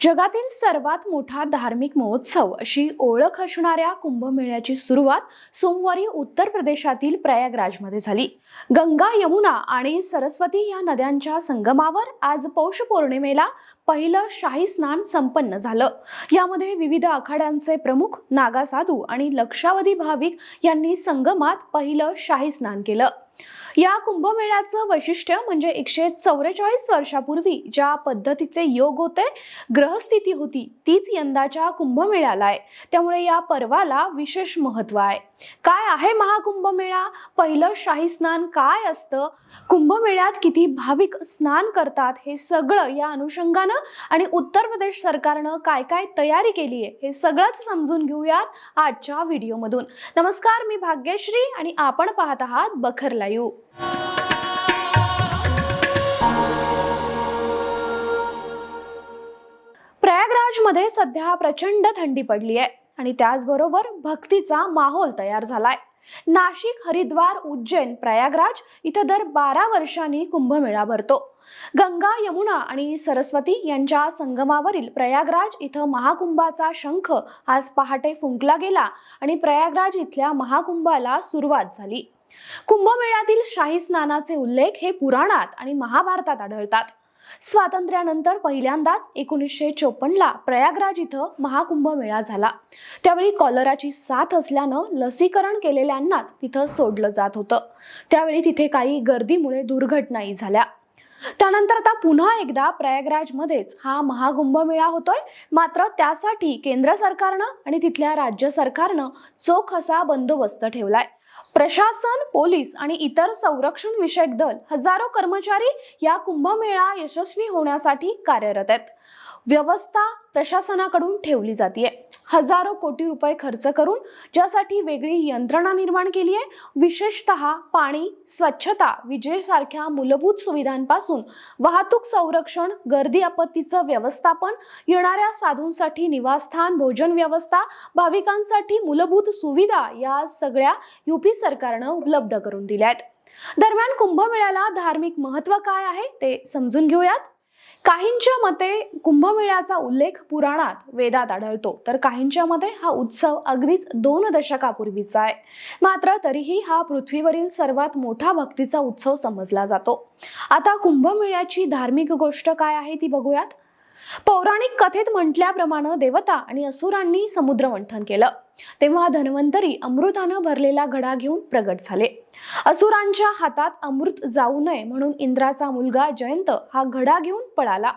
जगातील सर्वात मोठा धार्मिक महोत्सव अशी ओळख असणाऱ्या कुंभमेळ्याची सुरुवात सोमवारी उत्तर प्रदेशातील प्रयागराजमध्ये झाली. गंगा यमुना आणि सरस्वती या नद्यांच्या संगमावर आज पौष पौर्णिमेला पहिलं शाही स्नान संपन्न झालं. यामध्ये विविध आखाड्यांचे प्रमुख नागा साधू आणि लक्षावधी भाविक यांनी संगमात पहिलं शाही स्नान केलं. या कुंभमेळ्याचं वैशिष्ट्य म्हणजे एकशे चौवेचाळीस वर्षापूर्वी ज्या पद्धतीचे योग होते ग्रहस्थिती होती तीच यंदाच्या कुंभमेळ्याला आहे. त्यामुळे या पर्वाला विशेष महत्त्व आहे. काय आहे महाकुंभमेळा? पहिलं शाही स्नान काय असतं? कुंभमेळ्यात किती भाविक स्नान करतात? हे सगळं या अनुषंगानं आणि उत्तर प्रदेश सरकारनं काय काय तयारी केली आहे हे सगळंच समजून घेऊयात आजच्या व्हिडिओमधून. नमस्कार मी भाग्यश्री आणि आपण पाहत आहात बखरला. लाईव्ह. प्रयागराजमध्ये सध्या प्रचंड थंडी पडली आहे आणि त्याचबरोबर भक्तीचा माहोल तयार झालाय. नाशिक हरिद्वार उज्जैन प्रयागराज इथं दर बारा वर्षांनी कुंभमेळा भरतो. गंगा यमुना आणि सरस्वती यांच्या संगमावरील प्रयागराज इथं महाकुंभाचा शंख आज पहाटे फुंकला गेला आणि प्रयागराज इथल्या महाकुंभाला सुरुवात झाली. कुंभमेळ्यातील शाही स्नानाचे उल्लेख हे पुराणात आणि महाभारतात आढळतात. स्वातंत्र्यानंतर पहिल्यांदाच एकोणीसशे चोपन्नला प्रयागराज इथं महाकुंभ मेळा झाला. त्यावेळी कॉलराची साथ असल्यानं लसीकरण केलेल्यांनाच तिथं सोडलं जात होतं. त्यावेळी तिथे काही गर्दीमुळे दुर्घटनाही झाल्या. त्यानंतर आता पुन्हा एकदा प्रयागराजमध्येच हा महाकुंभ मेळा होतोय. मात्र त्यासाठी केंद्र सरकारनं आणि तिथल्या राज्य सरकारनं चोख असा बंदोबस्त ठेवलाय. प्रशासन पोलीस आणि इतर संरक्षण विषयक दल हजारो कर्मचारी या कुंभमेळा यशस्वी होण्यासाठी कार्यरत आहेत. व्यवस्था प्रशासनाकडून ठेवली जाते हजारो कोटी रुपये खर्च करून ज्यासाठी वेगळी यंत्रणा निर्माण केली आहे विशेषतः पाणी स्वच्छता विजेसारख्या मूलभूत सुविधांपासून वाहतूक संरक्षण गर्दी आपत्तीचं व्यवस्थापन येणाऱ्या साधूंसाठी निवासस्थान भोजन व्यवस्था भाविकांसाठी मूलभूत सुविधा या सगळ्या युपी सरकारनं उपलब्ध करून दिल्या आहेत दरम्यान कुंभमेळ्याला धार्मिक महत्त्व काय आहे ते समजून घेऊयात. काहींच्या मते कुंभमेळ्याचा उल्लेख पुराणात वेदात आढळतो. तर काहींच्या मते हा उत्सव अगदीच दोन दशकापूर्वीचा आहे. मात्र तरीही हा पृथ्वीवरील सर्वात मोठा भक्तीचा उत्सव समजला जातो. आता कुंभमेळ्याची धार्मिक गोष्ट काय आहे ती बघूयात. पौराणिक कथेत म्हटल्याप्रमाणे देवता आणि असुरांनी समुद्रमंथन केलं. तेव्हा धन्वंतरी अमृतानं भरलेला घडा घेऊन प्रगट झाले. असुरांच्या हातात अमृत जाऊ नये म्हणून इंद्राचा मुलगा जयंत हा घडा घेऊन पळाला.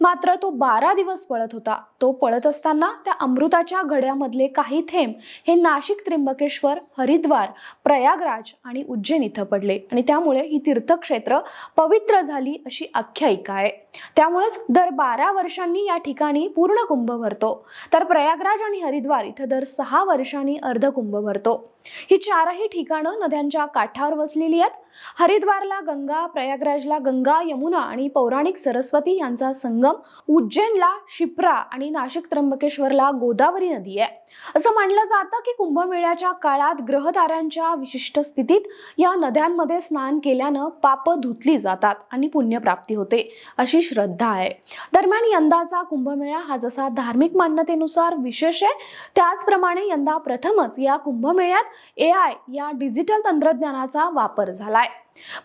मात्र तो बारा दिवस पळत होता. तो पळत असताना त्या अमृताच्या घड्यामधले काही थेंब हे नाशिक त्र्यंबकेश्वर हरिद्वार प्रयागराज आणि उज्जैन इथं पडले आणि त्यामुळे ही तीर्थक्षेत्र पवित्र झाली अशी आख्यायिका आहे. त्यामुळेच दर बारा वर्षांनी या ठिकाणी पूर्ण कुंभ भरतो. तर प्रयागराज आणि हरिद्वार इथं दर सहा वर्षांनी अर्ध कुंभ भरतो. ही चारही ठिकाणं नद्यांच्या काठावर वसलेली आहेत. हरिद्वारला गंगा प्रयागराजला गंगा यमुना आणि पौराणिक सरस्वती यांचा संगम उज्जैनला शिप्रा आणि नाशिक त्र्यंबकेश्वरला गोदावरी नदी आहे. असं मानलं जातं की कुंभमेळ्याच्या काळात ग्रहताऱ्यांच्या विशिष्ट स्थितीत या नद्यांमध्ये स्नान केल्यानं पाप धुतली जातात आणि पुण्यप्राप्ती होते अशी श्रद्धा आहे. दरम्यान यंदाचा कुंभमेळा हा जसा धार्मिक मान्यतेनुसार विशेष आहे त्याचप्रमाणे यंदा प्रथमच या कुंभमेळ्यात ए आय या डिजिटल तंत्रज्ञानाचा वापर झालाय.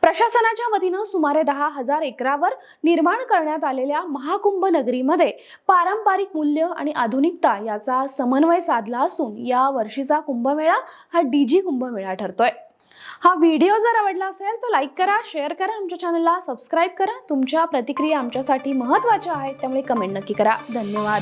प्रशासनाच्या वतीनं सुमारे दहा हजार एकरावर निर्माण करण्यात आलेल्या महाकुंभ नगरीमध्ये पारंपरिक मूल्य आणि आधुनिकता याचा समन्वय साधला असून या वर्षीचा कुंभमेळा हा डीजी कुंभमेळा ठरतोय. हा व्हिडिओ जर आवडला असेल तर लाईक करा शेअर करा आमच्या चॅनलला सबस्क्राईब करा. तुमच्या प्रतिक्रिया आमच्यासाठी महत्त्वाच्या आहेत त्यामुळे कमेंट नक्की करा. धन्यवाद.